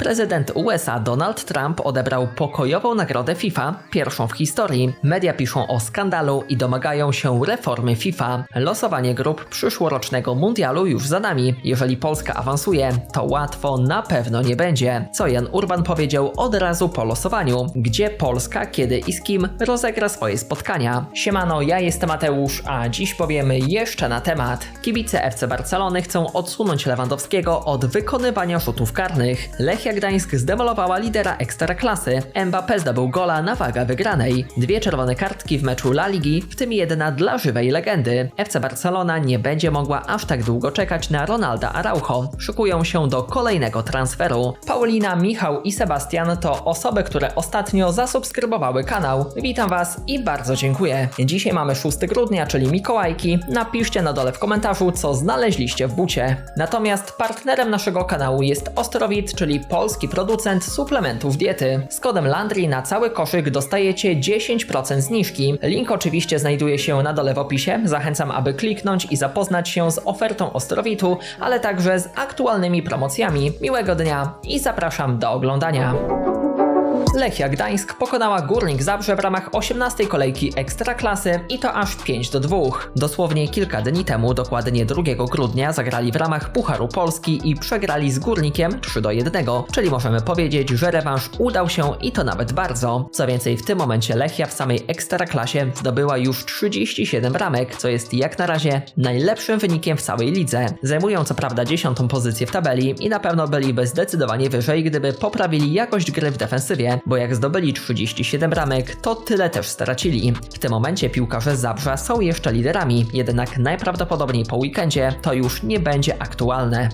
Prezydent USA Donald Trump odebrał pokojową nagrodę FIFA, pierwszą w historii. Media piszą o skandalu i domagają się reformy FIFA. Losowanie grup przyszłorocznego mundialu już za nami. Jeżeli Polska awansuje, to łatwo na pewno nie będzie. Co Jan Urban powiedział od razu po losowaniu, gdzie Polska, kiedy i z kim rozegra swoje spotkania. Siemano, ja jestem Mateusz, a dziś powiemy jeszcze na temat. Kibice FC Barcelony chcą odsunąć Lewandowskiego od wykonywania rzutów karnych. Lechia Gdańsk zdemolowała lidera Ekstraklasy. Mbappé zdobył gola na wagę wygranej. Dwie czerwone kartki w meczu La Ligi, w tym jedna dla żywej legendy. FC Barcelona nie będzie mogła aż tak długo czekać na Ronalda Araujo. Szykują się do kolejnego transferu. Paulina, Michał i Sebastian to osoby, które ostatnio zasubskrybowały kanał. Witam Was i bardzo dziękuję. Dzisiaj mamy 6 grudnia, czyli Mikołajki. Napiszcie na dole w komentarzu, co znaleźliście w bucie. Natomiast partnerem naszego kanału jest Ostrowit, czyli polski producent suplementów diety. Z kodem Landry na cały koszyk dostajecie 10% zniżki. Link oczywiście znajduje się na dole w opisie. Zachęcam, aby kliknąć i zapoznać się z ofertą Ostrowitu, ale także z aktualnymi promocjami. Miłego dnia i zapraszam do oglądania. Lechia Gdańsk pokonała Górnik Zabrze w ramach 18 kolejki Ekstraklasy i to aż 5 do 2. Dosłownie kilka dni temu, dokładnie 2 grudnia, zagrali w ramach Pucharu Polski i przegrali z Górnikiem 3 do 1, czyli możemy powiedzieć, że rewanż udał się i to nawet bardzo. Co więcej, w tym momencie Lechia w samej Ekstraklasie zdobyła już 37 bramek, co jest jak na razie najlepszym wynikiem w całej lidze. Zajmują co prawda 10 pozycję w tabeli i na pewno byliby zdecydowanie wyżej, gdyby poprawili jakość gry w defensywie, bo jak zdobyli 37 bramek, to tyle też stracili. W tym momencie piłkarze Zabrza są jeszcze liderami, jednak najprawdopodobniej po weekendzie to już nie będzie aktualne.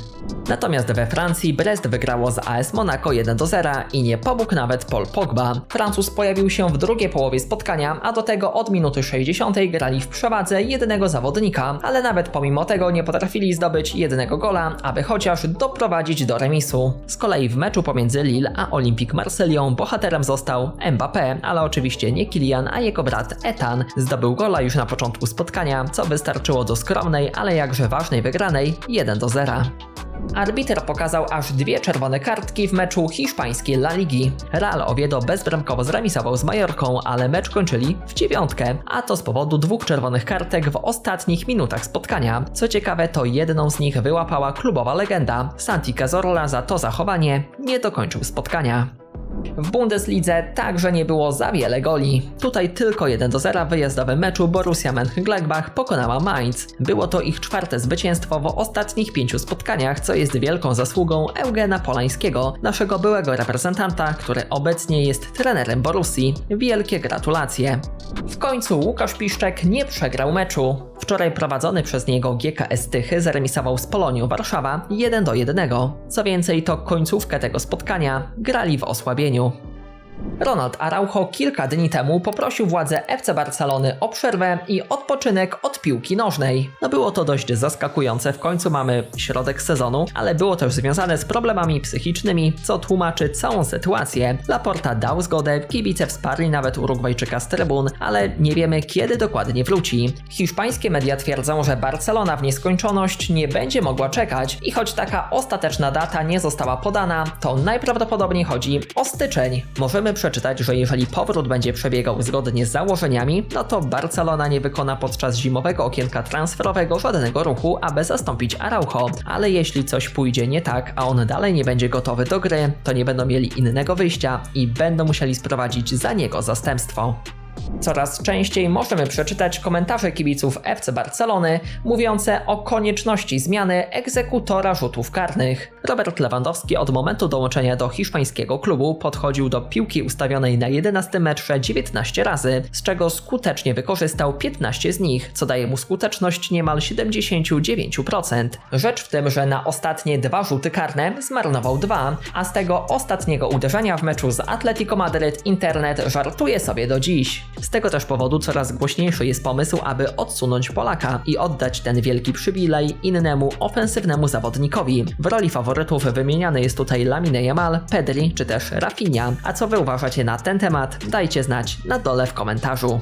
Natomiast we Francji Brest wygrało z AS Monaco 1 do 0 i nie pomógł nawet Paul Pogba. Francuz pojawił się w drugiej połowie spotkania, a do tego od minuty 60 grali w przewadze jednego zawodnika, ale nawet pomimo tego nie potrafili zdobyć jednego gola, aby chociaż doprowadzić do remisu. Z kolei w meczu pomiędzy Lille a Olympique Marseillą bohaterem został Mbappé, ale oczywiście nie Kylian, a jego brat Etan. Zdobył gola już na początku spotkania, co wystarczyło do skromnej, ale jakże ważnej wygranej 1 do 0. Arbiter pokazał aż dwie czerwone kartki w meczu hiszpańskiej La Ligi. Real Oviedo bezbramkowo zremisował z Majorką, ale mecz kończyli w dziewiątkę, a to z powodu dwóch czerwonych kartek w ostatnich minutach spotkania. Co ciekawe, to jedną z nich wyłapała klubowa legenda. Santi Cazorla za to zachowanie nie dokończył spotkania. W Bundeslidze także nie było za wiele goli. Tutaj tylko 1 do 0 w wyjazdowym meczu Borussia Mönchengladbach pokonała Mainz. Było to ich czwarte zwycięstwo w ostatnich pięciu spotkaniach, co jest wielką zasługą Eugena Polańskiego, naszego byłego reprezentanta, który obecnie jest trenerem Borussii. Wielkie gratulacje. W końcu Łukasz Piszczek nie przegrał meczu. Wczoraj prowadzony przez niego GKS Tychy zaremisował z Polonią Warszawa 1 do 1. Co więcej, to końcówkę tego spotkania grali w osłabieniu. Ronald Araujo kilka dni temu poprosił władze FC Barcelony o przerwę i odpoczynek od piłki nożnej. No było to dość zaskakujące, w końcu mamy środek sezonu, ale było też związane z problemami psychicznymi, co tłumaczy całą sytuację. Laporta dał zgodę, kibice wsparli nawet Urugwajczyka z trybun, ale nie wiemy kiedy dokładnie wróci. Hiszpańskie media twierdzą, że Barcelona w nieskończoność nie będzie mogła czekać i choć taka ostateczna data nie została podana, to najprawdopodobniej chodzi o styczeń. Możemy przeczytać, że jeżeli powrót będzie przebiegał zgodnie z założeniami, no to Barcelona nie wykona podczas zimowego okienka transferowego żadnego ruchu, aby zastąpić Araujo. Ale jeśli coś pójdzie nie tak, a on dalej nie będzie gotowy do gry, to nie będą mieli innego wyjścia i będą musieli sprowadzić za niego zastępstwo. Coraz częściej możemy przeczytać komentarze kibiców FC Barcelony mówiące o konieczności zmiany egzekutora rzutów karnych. Robert Lewandowski od momentu dołączenia do hiszpańskiego klubu podchodził do piłki ustawionej na 11 metrze 19 razy, z czego skutecznie wykorzystał 15 z nich, co daje mu skuteczność niemal 79%. Rzecz w tym, że na ostatnie dwa rzuty karne zmarnował dwa, a z tego ostatniego uderzenia w meczu z Atletico Madryt internet żartuje sobie do dziś. Z tego też powodu coraz głośniejszy jest pomysł, aby odsunąć Polaka i oddać ten wielki przywilej innemu ofensywnemu zawodnikowi. W roli faworytów wymieniany jest tutaj Lamine Yamal, Pedri czy też Rafinha. A co wy uważacie na ten temat? Dajcie znać na dole w komentarzu.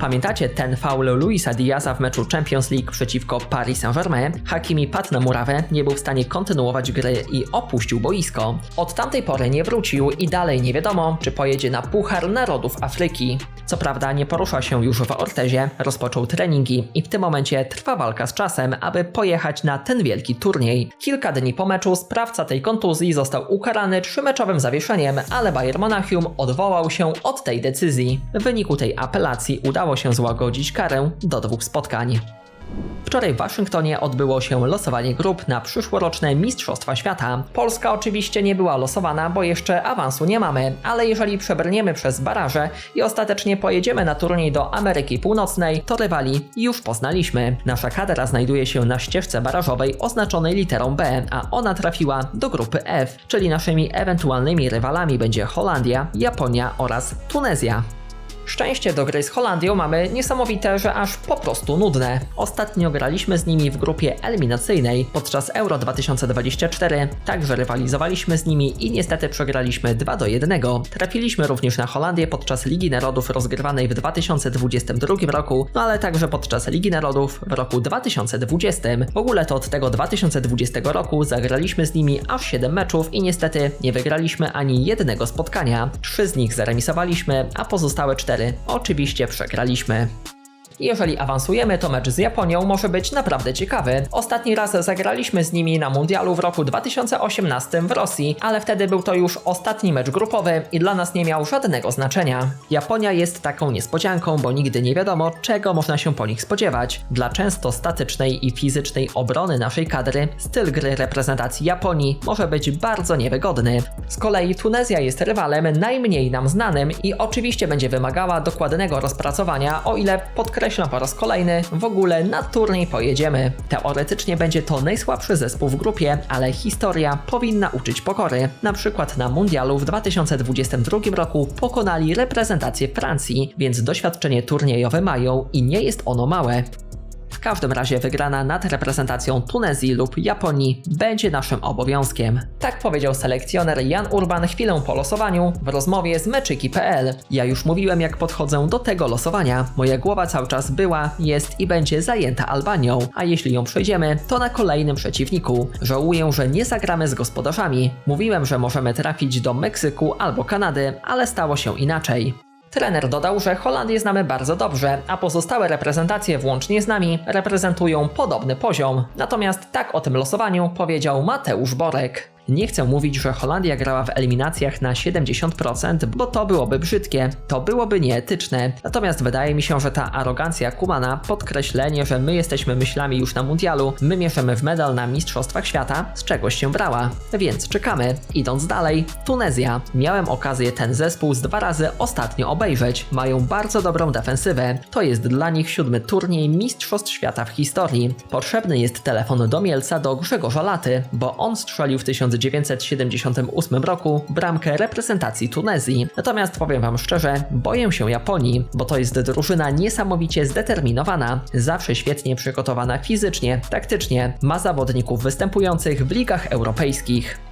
Pamiętacie ten faul Luisa Diaza w meczu Champions League przeciwko Paris Saint-Germain? Hakimi padł na murawę, nie był w stanie kontynuować gry i opuścił boisko. Od tamtej pory nie wrócił i dalej nie wiadomo, czy pojedzie na Puchar Narodów Afryki. Co prawda nie porusza się już w Ortezie, rozpoczął treningi i w tym momencie trwa walka z czasem, aby pojechać na ten wielki turniej. Kilka dni po meczu sprawca tej kontuzji został ukarany trzymeczowym zawieszeniem, ale Bayern Monachium odwołał się od tej decyzji. W wyniku tej apelacji udało się złagodzić karę do dwóch spotkań. Wczoraj w Waszyngtonie odbyło się losowanie grup na przyszłoroczne Mistrzostwa Świata. Polska oczywiście nie była losowana, bo jeszcze awansu nie mamy, ale jeżeli przebrniemy przez baraże i ostatecznie pojedziemy na turniej do Ameryki Północnej, to rywali już poznaliśmy. Nasza kadra znajduje się na ścieżce barażowej oznaczonej literą B, a ona trafiła do grupy F, czyli naszymi ewentualnymi rywalami będzie Holandia, Japonia oraz Tunezja. Szczęście do gry z Holandią mamy niesamowite, że aż po prostu nudne. Ostatnio graliśmy z nimi w grupie eliminacyjnej podczas Euro 2024, także rywalizowaliśmy z nimi i niestety przegraliśmy 2 do 1. Trafiliśmy również na Holandię podczas Ligi Narodów rozgrywanej w 2022 roku, no ale także podczas Ligi Narodów w roku 2020. W ogóle to od tego 2020 roku zagraliśmy z nimi aż 7 meczów i niestety nie wygraliśmy ani jednego spotkania. Trzy z nich zaremisowaliśmy, a pozostałe cztery oczywiście przegraliśmy. Jeżeli awansujemy, to mecz z Japonią może być naprawdę ciekawy. Ostatni raz zagraliśmy z nimi na mundialu w roku 2018 w Rosji, ale wtedy był to już ostatni mecz grupowy i dla nas nie miał żadnego znaczenia. Japonia jest taką niespodzianką, bo nigdy nie wiadomo, czego można się po nich spodziewać. Dla często statycznej i fizycznej obrony naszej kadry, styl gry reprezentacji Japonii może być bardzo niewygodny. Z kolei Tunezja jest rywalem najmniej nam znanym i oczywiście będzie wymagała dokładnego rozpracowania, o ile podkreślam po raz kolejny, w ogóle na turniej pojedziemy. Teoretycznie będzie to najsłabszy zespół w grupie, ale historia powinna uczyć pokory. Na przykład na mundialu w 2022 roku pokonali reprezentację Francji, więc doświadczenie turniejowe mają i nie jest ono małe. W każdym razie wygrana nad reprezentacją Tunezji lub Japonii będzie naszym obowiązkiem. Tak powiedział selekcjoner Jan Urban chwilę po losowaniu w rozmowie z meczyki.pl. Ja już mówiłem jak podchodzę do tego losowania. Moja głowa cały czas była, jest i będzie zajęta Albanią, a jeśli ją przejdziemy, to na kolejnym przeciwniku. Żałuję, że nie zagramy z gospodarzami. Mówiłem, że możemy trafić do Meksyku albo Kanady, ale stało się inaczej. Trener dodał, że Holandię znamy bardzo dobrze, a pozostałe reprezentacje włącznie z nami reprezentują podobny poziom. Natomiast tak o tym losowaniu powiedział Mateusz Borek. Nie chcę mówić, że Holandia grała w eliminacjach na 70%, bo to byłoby brzydkie, to byłoby nieetyczne. Natomiast wydaje mi się, że ta arogancja Kumana, podkreślenie, że my jesteśmy myślami już na mundialu, my mierzymy w medal na Mistrzostwach Świata, z czegoś się brała. Więc czekamy. Idąc dalej, Tunezja. Miałem okazję ten zespół z dwa razy ostatnio obejrzeć. Mają bardzo dobrą defensywę. To jest dla nich siódmy turniej Mistrzostw Świata w historii. Potrzebny jest telefon do Mielca do Grzegorza Laty, bo on strzelił w 1000 1978 roku bramkę reprezentacji Tunezji. Natomiast powiem Wam szczerze, boję się Japonii, bo to jest drużyna niesamowicie zdeterminowana, zawsze świetnie przygotowana fizycznie, taktycznie, ma zawodników występujących w ligach europejskich.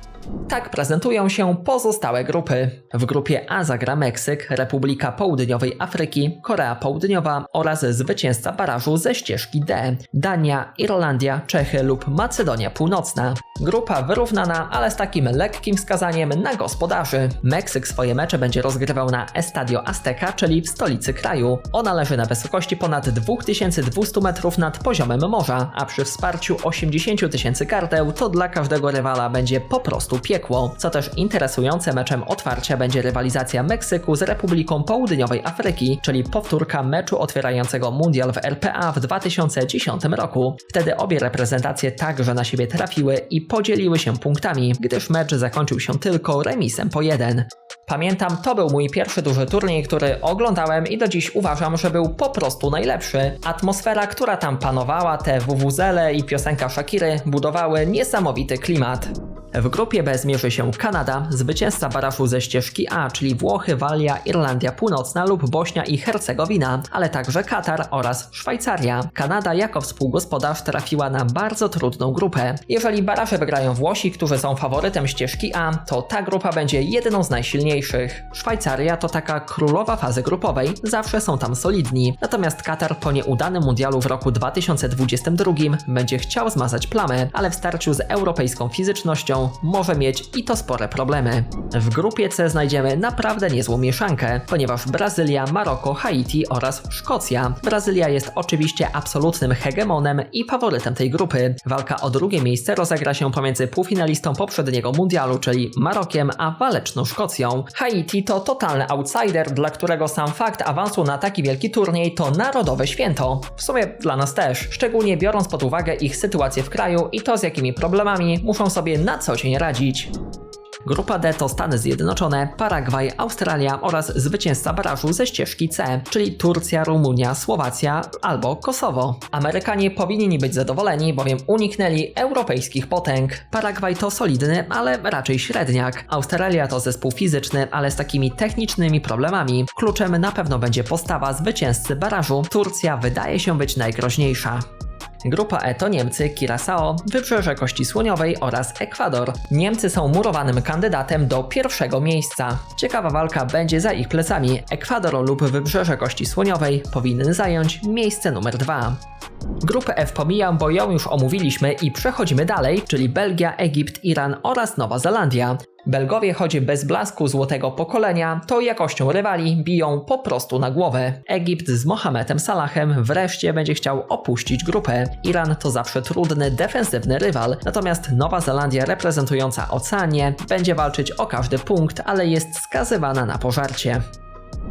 Tak prezentują się pozostałe grupy. W grupie A zagra Meksyk, Republika Południowej Afryki, Korea Południowa oraz zwycięzca barażu ze ścieżki D Dania, Irlandia, Czechy lub Macedonia Północna. Grupa wyrównana, ale z takim lekkim wskazaniem na gospodarzy. Meksyk swoje mecze będzie rozgrywał na Estadio Azteca, czyli w stolicy kraju. Ona leży na wysokości ponad 2200 metrów nad poziomem morza, a przy wsparciu 80 tysięcy karteł to dla każdego rywala będzie po prostu piekło. Co też interesujące, meczem otwarcia będzie rywalizacja Meksyku z Republiką Południowej Afryki, czyli powtórka meczu otwierającego mundial w RPA w 2010 roku. Wtedy obie reprezentacje także na siebie trafiły i podzieliły się punktami, gdyż mecz zakończył się tylko remisem po jeden. Pamiętam, to był mój pierwszy duży turniej, który oglądałem i do dziś uważam, że był po prostu najlepszy. Atmosfera, która tam panowała, te WWZele i piosenka Shakiry budowały niesamowity klimat. W grupie B zmierzy się Kanada, zwycięzca barażu ze ścieżki A, czyli Włochy, Walia, Irlandia Północna lub Bośnia i Hercegowina, ale także Katar oraz Szwajcaria. Kanada jako współgospodarz trafiła na bardzo trudną grupę. Jeżeli baraże wygrają Włosi, którzy są faworytem ścieżki A, to ta grupa będzie jedną z najsilniejszych. Szwajcaria to taka królowa fazy grupowej, zawsze są tam solidni. Natomiast Katar po nieudanym mundialu w roku 2022 będzie chciał zmazać plamę, ale w starciu z europejską fizycznością może mieć i to spore problemy. W grupie C znajdziemy naprawdę niezłą mieszankę, ponieważ Brazylia, Maroko, Haiti oraz Szkocja. Brazylia jest oczywiście absolutnym hegemonem i faworytem tej grupy. Walka o drugie miejsce rozegra się pomiędzy półfinalistą poprzedniego mundialu, czyli Marokiem, a waleczną Szkocją. Haiti to totalny outsider, dla którego sam fakt awansu na taki wielki turniej to narodowe święto. W sumie dla nas też, szczególnie biorąc pod uwagę ich sytuację w kraju i to z jakimi problemami muszą sobie na co dzień radzić. Grupa D to Stany Zjednoczone, Paragwaj, Australia oraz zwycięzca barażu ze ścieżki C, czyli Turcja, Rumunia, Słowacja albo Kosowo. Amerykanie powinni być zadowoleni, bowiem uniknęli europejskich potęg. Paragwaj to solidny, ale raczej średniak. Australia to zespół fizyczny, ale z takimi technicznymi problemami. Kluczem na pewno będzie postawa zwycięzcy barażu. Turcja wydaje się być najgroźniejsza. Grupa E to Niemcy, Curaçao, Wybrzeże Kości Słoniowej oraz Ekwador. Niemcy są murowanym kandydatem do pierwszego miejsca. Ciekawa walka będzie za ich plecami. Ekwador lub Wybrzeże Kości Słoniowej powinny zająć miejsce numer dwa. Grupę F pomijam, bo ją już omówiliśmy i przechodzimy dalej, czyli Belgia, Egipt, Iran oraz Nowa Zelandia. Belgowie, choć bez blasku złotego pokolenia, to jakością rywali biją po prostu na głowę. Egipt z Mohamedem Salahem wreszcie będzie chciał opuścić grupę. Iran to zawsze trudny, defensywny rywal, natomiast Nowa Zelandia reprezentująca Oceanię będzie walczyć o każdy punkt, ale jest skazywana na pożarcie.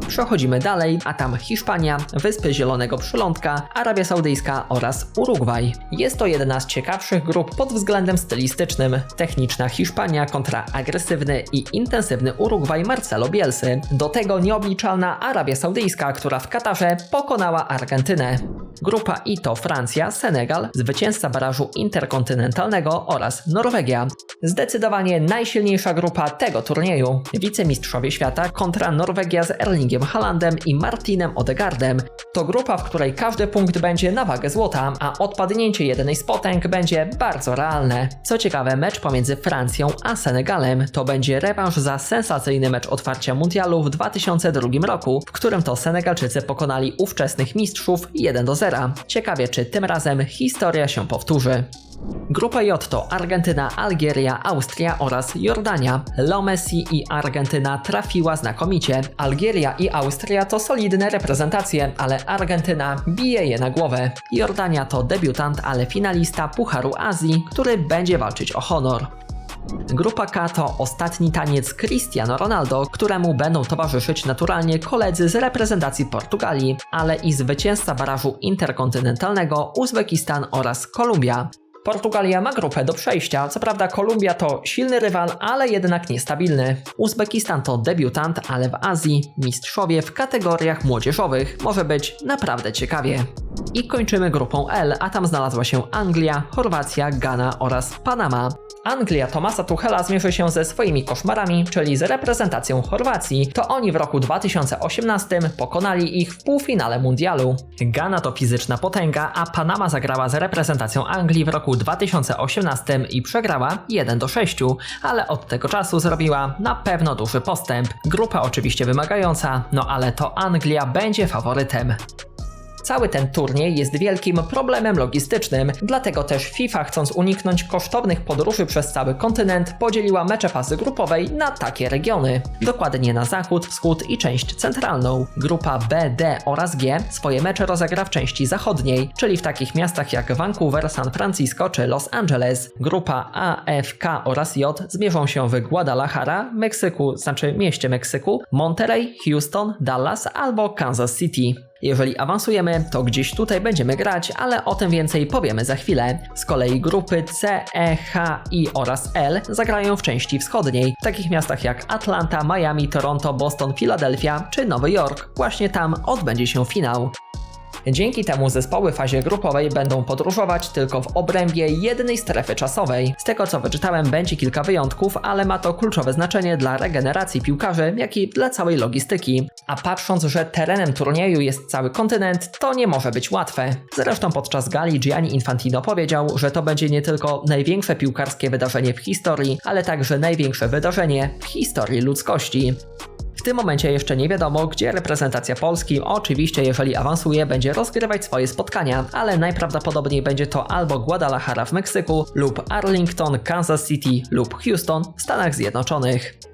Przechodzimy dalej, a tam Hiszpania, Wyspy Zielonego Przylądka, Arabia Saudyjska oraz Urugwaj. Jest to jedna z ciekawszych grup pod względem stylistycznym. Techniczna Hiszpania kontra agresywny i intensywny Urugwaj Marcelo Bielsy. Do tego nieobliczalna Arabia Saudyjska, która w Katarze pokonała Argentynę. Grupa I to Francja, Senegal, zwycięzca barażu interkontynentalnego oraz Norwegia. Zdecydowanie najsilniejsza grupa tego turnieju. Wicemistrzowie świata kontra Norwegia z Erlingiem Haalandem i Martinem Odegardem. To grupa, w której każdy punkt będzie na wagę złota, a odpadnięcie jednej z potęg będzie bardzo realne. Co ciekawe, mecz pomiędzy Francją a Senegalem to będzie rewanż za sensacyjny mecz otwarcia mundialu w 2002 roku, w którym to Senegalczycy pokonali ówczesnych mistrzów 1 do 0. Ciekawie, czy tym razem historia się powtórzy. Grupa J to Argentyna, Algieria, Austria oraz Jordania. Leo Messi i Argentyna trafiła znakomicie. Algieria i Austria to solidne reprezentacje, ale Argentyna bije je na głowę. Jordania to debiutant, ale finalista Pucharu Azji, który będzie walczyć o honor. Grupa K to ostatni taniec Cristiano Ronaldo, któremu będą towarzyszyć naturalnie koledzy z reprezentacji Portugalii, ale i zwycięzca barażu interkontynentalnego Uzbekistan oraz Kolumbia. Portugalia ma grupę do przejścia, co prawda Kolumbia to silny rywal, ale jednak niestabilny. Uzbekistan to debiutant, ale w Azji mistrzowie w kategoriach młodzieżowych. Może być naprawdę ciekawie. I kończymy grupą L, a tam znalazła się Anglia, Chorwacja, Ghana oraz Panama. Anglia Tomasa Tuchela zmierzy się ze swoimi koszmarami, czyli z reprezentacją Chorwacji. To oni w roku 2018 pokonali ich w półfinale mundialu. Ghana to fizyczna potęga, a Panama zagrała z reprezentacją Anglii w roku 2018 i przegrała 1 do 6, ale od tego czasu zrobiła na pewno duży postęp. Grupa oczywiście wymagająca, no ale to Anglia będzie faworytem. Cały ten turniej jest wielkim problemem logistycznym, dlatego też FIFA, chcąc uniknąć kosztownych podróży przez cały kontynent, podzieliła mecze fazy grupowej na takie regiony. Dokładnie na zachód, wschód i część centralną. Grupa B, D oraz G swoje mecze rozegra w części zachodniej, czyli w takich miastach jak Vancouver, San Francisco czy Los Angeles. Grupa A, F, K oraz J zmierzą się w Guadalajara, Meksyku, znaczy mieście Meksyku, Monterey, Houston, Dallas albo Kansas City. Jeżeli awansujemy, to gdzieś tutaj będziemy grać, ale o tym więcej powiemy za chwilę. Z kolei grupy C, E, H, I oraz L zagrają w części wschodniej, w takich miastach jak Atlanta, Miami, Toronto, Boston, Philadelphia czy Nowy Jork. Właśnie tam odbędzie się finał. Dzięki temu zespoły w fazie grupowej będą podróżować tylko w obrębie jednej strefy czasowej. Z tego co wyczytałem, będzie kilka wyjątków, ale ma to kluczowe znaczenie dla regeneracji piłkarzy, jak i dla całej logistyki. A patrząc, że terenem turnieju jest cały kontynent, to nie może być łatwe. Zresztą podczas gali Gianni Infantino powiedział, że to będzie nie tylko największe piłkarskie wydarzenie w historii, ale także największe wydarzenie w historii ludzkości. Tym momencie jeszcze nie wiadomo, gdzie reprezentacja Polski, oczywiście jeżeli awansuje, będzie rozgrywać swoje spotkania, ale najprawdopodobniej będzie to albo Guadalajara w Meksyku, lub Arlington, Kansas City lub Houston w Stanach Zjednoczonych.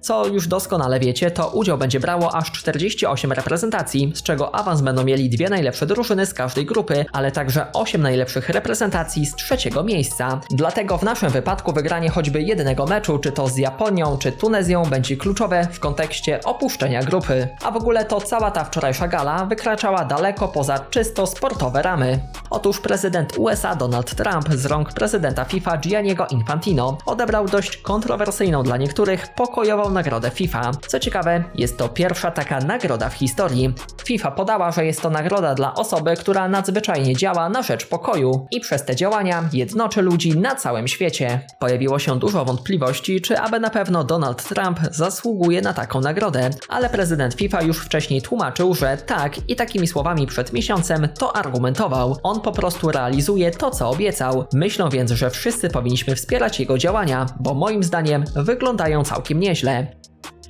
Co już doskonale wiecie, to udział będzie brało aż 48 reprezentacji, z czego awans będą mieli dwie najlepsze drużyny z każdej grupy, ale także 8 najlepszych reprezentacji z trzeciego miejsca. Dlatego w naszym wypadku wygranie choćby jednego meczu, czy to z Japonią, czy Tunezją, będzie kluczowe w kontekście opuszczenia grupy. A w ogóle to cała ta wczorajsza gala wykraczała daleko poza czysto sportowe ramy. Otóż prezydent USA Donald Trump z rąk prezydenta FIFA Gianniego Infantino odebrał dość kontrowersyjną dla niektórych pokojową nagrodę FIFA. Co ciekawe, jest to pierwsza taka nagroda w historii. FIFA podała, że jest to nagroda dla osoby, która nadzwyczajnie działa na rzecz pokoju i przez te działania jednoczy ludzi na całym świecie. Pojawiło się dużo wątpliwości, czy aby na pewno Donald Trump zasługuje na taką nagrodę, ale prezydent FIFA już wcześniej tłumaczył, że tak i takimi słowami przed miesiącem to argumentował. On po prostu realizuje to, co obiecał. Myślę więc, że wszyscy powinniśmy wspierać jego działania, bo moim zdaniem wyglądają całkiem nieźle.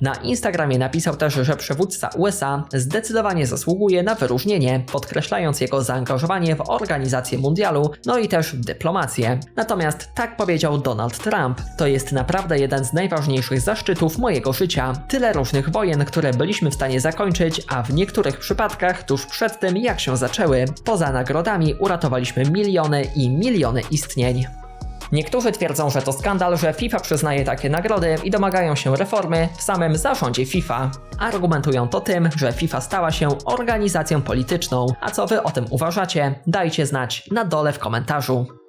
Na Instagramie napisał też, że przywódca USA zdecydowanie zasługuje na wyróżnienie, podkreślając jego zaangażowanie w organizację mundialu, no i też dyplomację. Natomiast tak powiedział Donald Trump. To jest naprawdę jeden z najważniejszych zaszczytów mojego życia. Tyle różnych wojen, które byliśmy w stanie zakończyć, a w niektórych przypadkach tuż przed tym, jak się zaczęły. Poza nagrodami uratowaliśmy miliony i miliony istnień. Niektórzy twierdzą, że to skandal, że FIFA przyznaje takie nagrody i domagają się reformy w samym zarządzie FIFA. Argumentują to tym, że FIFA stała się organizacją polityczną. A co wy o tym uważacie? Dajcie znać na dole w komentarzu.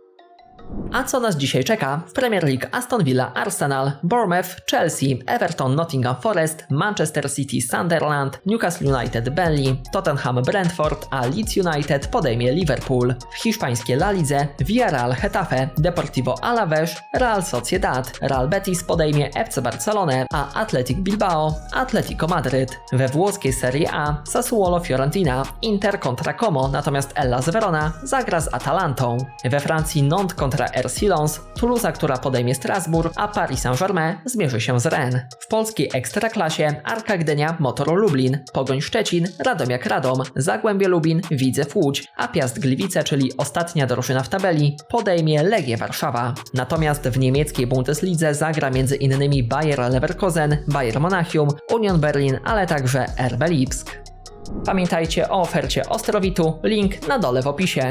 A co nas dzisiaj czeka? W Premier League Aston Villa, Arsenal, Bournemouth, Chelsea, Everton, Nottingham Forest, Manchester City, Sunderland, Newcastle United, Burnley, Tottenham, Brentford, a Leeds United podejmie Liverpool. W hiszpańskiej La Lidze Villarreal, Getafe, Deportivo Alaves, Real Sociedad, Real Betis podejmie FC Barcelonę, a Athletic Bilbao, Atletico Madryt. We włoskiej Serie A Sassuolo Fiorentina, Inter kontra Como, natomiast Hellas Verona zagra z Atalantą. We Francji Nantes kontra RC Lens, Toulouse, która podejmie Strasbourg, a Paris Saint-Germain zmierzy się z Rennes. W polskiej Ekstraklasie Arka Gdynia, Motor Lublin, Pogoń Szczecin, Radomiak Radom, Zagłębie Lubin, Widzew Łódź, a Piast Gliwice, czyli ostatnia drużyna w tabeli, podejmie Legię Warszawa. Natomiast w niemieckiej Bundeslidze zagra m.in. Bayer Leverkusen, Bayer Monachium, Union Berlin, ale także RB Lipsk. Pamiętajcie o ofercie Ostrowitu, link na dole w opisie.